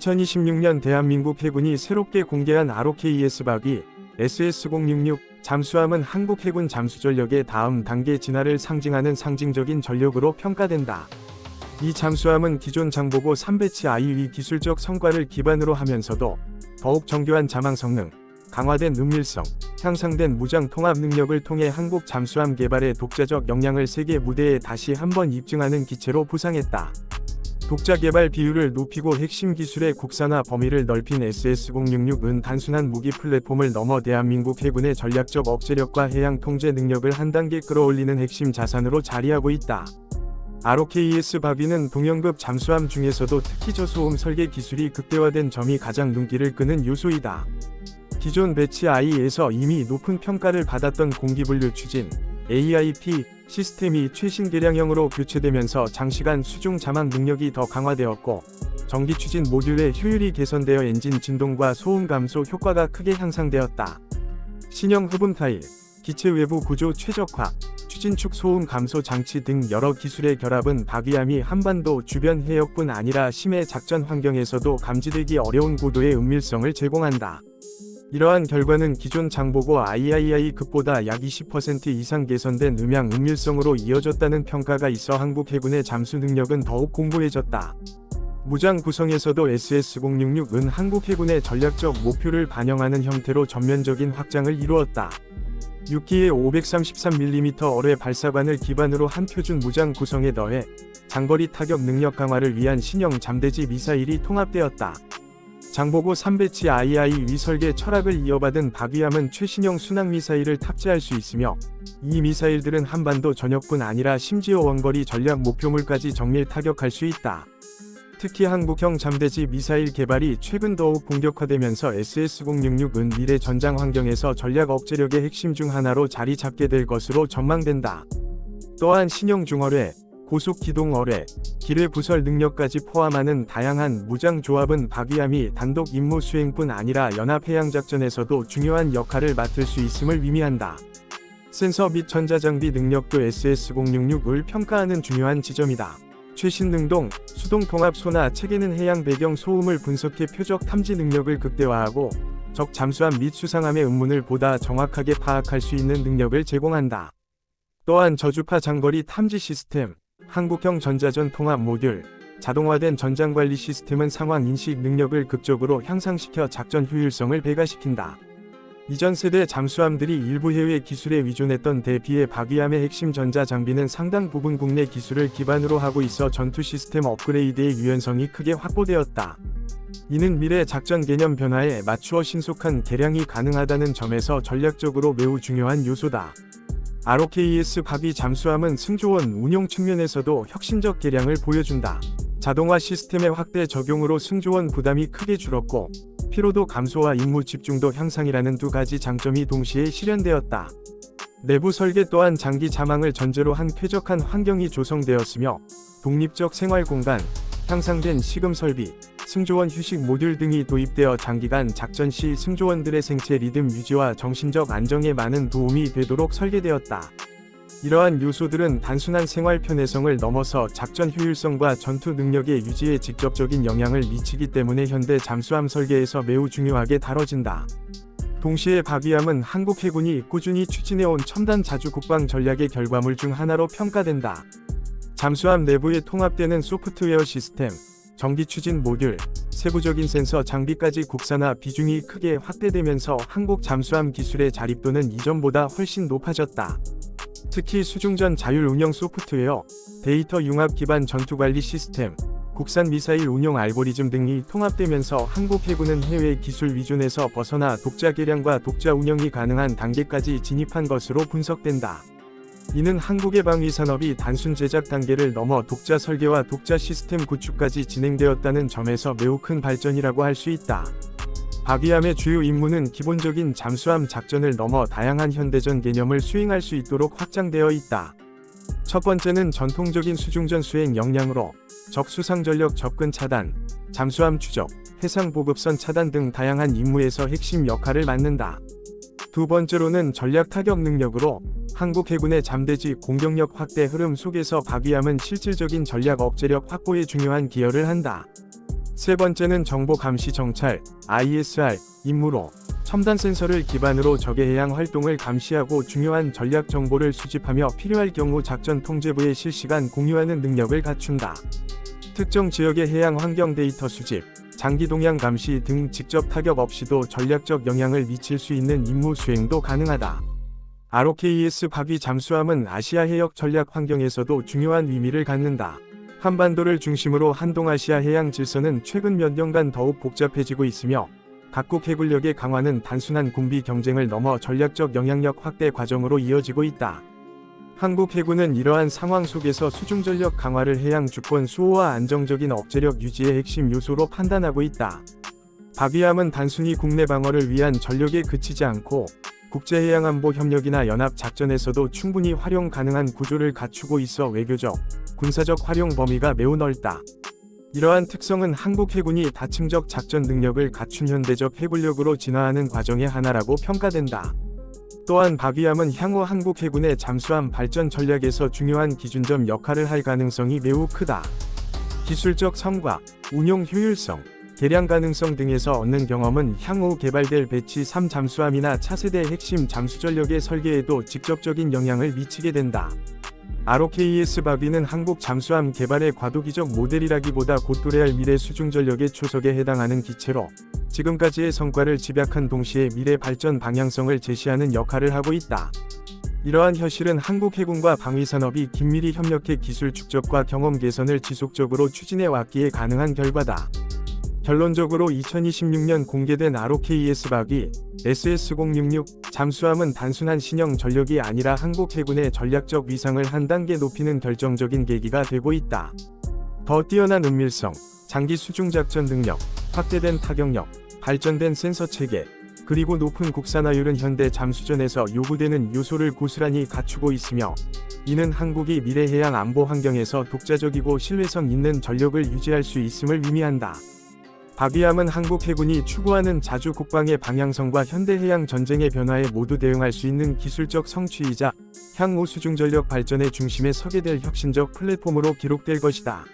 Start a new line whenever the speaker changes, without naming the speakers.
2026년 대한민국 해군이 새롭게 공개한 ROKES 박위 SS-066 잠수함은 한국 해군 잠수전력의 다음 단계 진화를 상징하는 상징적인 전력으로 평가된다. 이 잠수함은 기존 장보고 3배치 IE 기술적 성과를 기반으로 하면서도 더욱 정교한 자망 성능, 강화된 은밀성, 향상된 무장 통합 능력을 통해 한국 잠수함 개발의 독자적 역량을 세계 무대에 다시 한번 입증하는 기체로 부상했다. 독자 개발 비율을 높이고 핵심 기술의 국산화 범위를 넓힌 SS-066은 단순한 무기 플랫폼을 넘어 대한민국 해군의 전략적 억제력과 해양 통제 능력을 한 단계 끌어올리는 핵심 자산으로 자리하고 있다. ROKES 바위는 동형급 잠수함 중에서도 특히 저소음 설계 기술이 극대화된 점이 가장 눈길을 끄는 요소이다. 기존 배치 I에서 이미 높은 평가를 받았던 공기분류 추진 AIP 시스템이 최신 개량형으로 교체되면서 장시간 수중 자막 능력이 더 강화되었고 전기 추진 모듈의 효율이 개선되어 엔진 진동과 소음 감소 효과가 크게 향상되었다. 신형 흡음 타일, 기체 외부 구조 최적화, 추진축 소음 감소 장치 등 여러 기술의 결합은 박위함이 한반도 주변 해역뿐 아니라 심해 작전 환경에서도 감지되기 어려운 고도의 은밀성을 제공한다. 이러한 결과는 기존 장보고 III급보다 약 20% 이상 개선된 음향 은밀성으로 이어졌다는 평가가 있어 한국 해군의 잠수 능력은 더욱 공고해졌다. 무장 구성에서도 SS-066은 한국 해군의 전략적 목표를 반영하는 형태로 전면적인 확장을 이루었다. 6기의 533mm 어뢰 발사관을 기반으로 한 표준 무장 구성에 더해 장거리 타격 능력 강화를 위한 신형 잠대지 미사일이 통합되었다. 장보고 3배치 II 위설계 철학을 이어받은 박위함은 최신형 순항 미사일을 탑재할 수 있으며 이 미사일들은 한반도 전역뿐 아니라 심지어 원거리 전략 목표물까지 정밀 타격할 수 있다. 특히 한국형 잠대지 미사일 개발이 최근 더욱 본격화되면서 SS-066은 미래 전장 환경에서 전략 억제력의 핵심 중 하나로 자리 잡게 될 것으로 전망된다. 또한 신형 중어뢰, 고속 기동 어뢰, 기뢰 부설 능력까지 포함하는 다양한 무장 조합은 박위함이 단독 임무 수행뿐 아니라 연합 해양 작전에서도 중요한 역할을 맡을 수 있음을 의미한다. 센서 및 전자장비 능력도 SS-066을 평가하는 중요한 지점이다. 최신 능동, 수동 통합 소나 체계는 해양 배경 소음을 분석해 표적 탐지 능력을 극대화하고 적 잠수함 및 수상함의 음문을 보다 정확하게 파악할 수 있는 능력을 제공한다. 또한 저주파 장거리 탐지 시스템, 한국형 전자전 통합 모듈, 자동화된 전장 관리 시스템은 상황 인식 능력을 극적으로 향상시켜 작전 효율성을 배가시킨다. 이전 세대 잠수함들이 일부 해외 기술에 의존했던 대비해 박위함의 핵심 전자 장비는 상당 부분 국내 기술을 기반으로 하고 있어 전투 시스템 업그레이드의 유연성이 크게 확보되었다. 이는 미래 작전 개념 변화에 맞추어 신속한 개량이 가능하다는 점에서 전략적으로 매우 중요한 요소다. ROKES 박위 잠수함은 승조원 운용 측면에서도 혁신적 개량을 보여준다. 자동화 시스템의 확대 적용으로 승조원 부담이 크게 줄었고 피로도 감소와 임무 집중도 향상이라는 두 가지 장점이 동시에 실현되었다. 내부 설계 또한 장기 자망을 전제로 한 쾌적한 환경이 조성되었으며 독립적 생활 공간, 향상된 시금 설비, 승조원 휴식 모듈 등이 도입되어 장기간 작전 시 승조원들의 생체 리듬 유지와 정신적 안정에 많은 도움이 되도록 설계되었다. 이러한 요소들은 단순한 생활 편의성을 넘어서 작전 효율성과 전투 능력의 유지에 직접적인 영향을 미치기 때문에 현대 잠수함 설계에서 매우 중요하게 다뤄진다. 동시에 박위함은 한국 해군이 꾸준히 추진해온 첨단 자주 국방 전략의 결과물 중 하나로 평가된다. 잠수함 내부에 통합되는 소프트웨어 시스템, 전기 추진 모듈, 세부적인 센서 장비까지 국산화 비중이 크게 확대되면서 한국 잠수함 기술의 자립도는 이전보다 훨씬 높아졌다. 특히 수중전 자율 운영 소프트웨어, 데이터 융합 기반 전투 관리 시스템, 국산 미사일 운용 알고리즘 등이 통합되면서 한국 해군은 해외 기술 위존에서 벗어나 독자 개량과 독자 운영이 가능한 단계까지 진입한 것으로 분석된다. 이는 한국의 방위 산업이 단순 제작 단계를 넘어 독자 설계와 독자 시스템 구축까지 진행되었다는 점에서 매우 큰 발전이라고 할 수 있다. 박위함의 주요 임무는 기본적인 잠수함 작전을 넘어 다양한 현대전 개념을 수행할 수 있도록 확장되어 있다. 첫 번째는 전통적인 수중전 수행 역량으로 적수상 전력 접근 차단, 잠수함 추적, 해상 보급선 차단 등 다양한 임무에서 핵심 역할을 맡는다. 두 번째로는 전략 타격 능력으로 한국 해군의 잠대지 공격력 확대 흐름 속에서 박위함은 실질적인 전략 억제력 확보에 중요한 기여를 한다. 세 번째는 정보 감시 정찰 ISR 임무로 첨단 센서를 기반으로 적의 해양 활동을 감시하고 중요한 전략 정보를 수집하며 필요할 경우 작전 통제부에 실시간 공유하는 능력을 갖춘다. 특정 지역의 해양 환경 데이터 수집, 장기 동향 감시 등 직접 타격 없이도 전략적 영향을 미칠 수 있는 임무 수행도 가능하다. ROKES 박위 잠수함은 아시아 해역 전략 환경에서도 중요한 의미를 갖는다. 한반도를 중심으로 한동아시아 해양 질서는 최근 몇 년간 더욱 복잡해지고 있으며 각국 해군력의 강화는 단순한 군비 경쟁을 넘어 전략적 영향력 확대 과정으로 이어지고 있다. 한국 해군은 이러한 상황 속에서 수중전력 강화를 해양 주권 수호와 안정적인 억제력 유지의 핵심 요소로 판단하고 있다. 박위함은 단순히 국내 방어를 위한 전력에 그치지 않고 국제해양안보 협력이나 연합 작전에서도 충분히 활용 가능한 구조를 갖추고 있어 외교적, 군사적 활용 범위가 매우 넓다. 이러한 특성은 한국 해군이 다층적 작전 능력을 갖춘 현대적 해군력으로 진화하는 과정의 하나라고 평가된다. 또한 박위함은 향후 한국 해군의 잠수함 발전 전략에서 중요한 기준점 역할을 할 가능성이 매우 크다. 기술적 성과, 운용 효율성, 개량 가능성 등에서 얻는 경험은 향후 개발될 배치 3 잠수함이나 차세대 핵심 잠수 전력의 설계에도 직접적인 영향을 미치게 된다. ROKES 바비는 한국 잠수함 개발의 과도기적 모델이라기보다 곧 도래할 미래 수중 전력의 초석에 해당하는 기체로 지금까지의 성과를 집약한 동시에 미래 발전 방향성을 제시하는 역할을 하고 있다. 이러한 현실은 한국 해군과 방위산업이 긴밀히 협력해 기술 축적과 경험 개선을 지속적으로 추진해 왔기에 가능한 결과다. 결론적으로 2026년 공개된 ROKES 박이 SS-066 잠수함은 단순한 신형 전력이 아니라 한국 해군의 전략적 위상을 한 단계 높이는 결정적인 계기가 되고 있다. 더 뛰어난 은밀성, 장기 수중 작전 능력, 확대된 타격력, 발전된 센서 체계, 그리고 높은 국산화율은 현대 잠수전에서 요구되는 요소를 고스란히 갖추고 있으며 이는 한국이 미래 해양 안보 환경에서 독자적이고 신뢰성 있는 전력을 유지할 수 있음을 의미한다. 박위함은 한국 해군이 추구하는 자주 국방의 방향성과 현대 해양 전쟁의 변화에 모두 대응할 수 있는 기술적 성취이자 향후 수중 전력 발전의 중심에 서게 될 혁신적 플랫폼으로 기록될 것이다.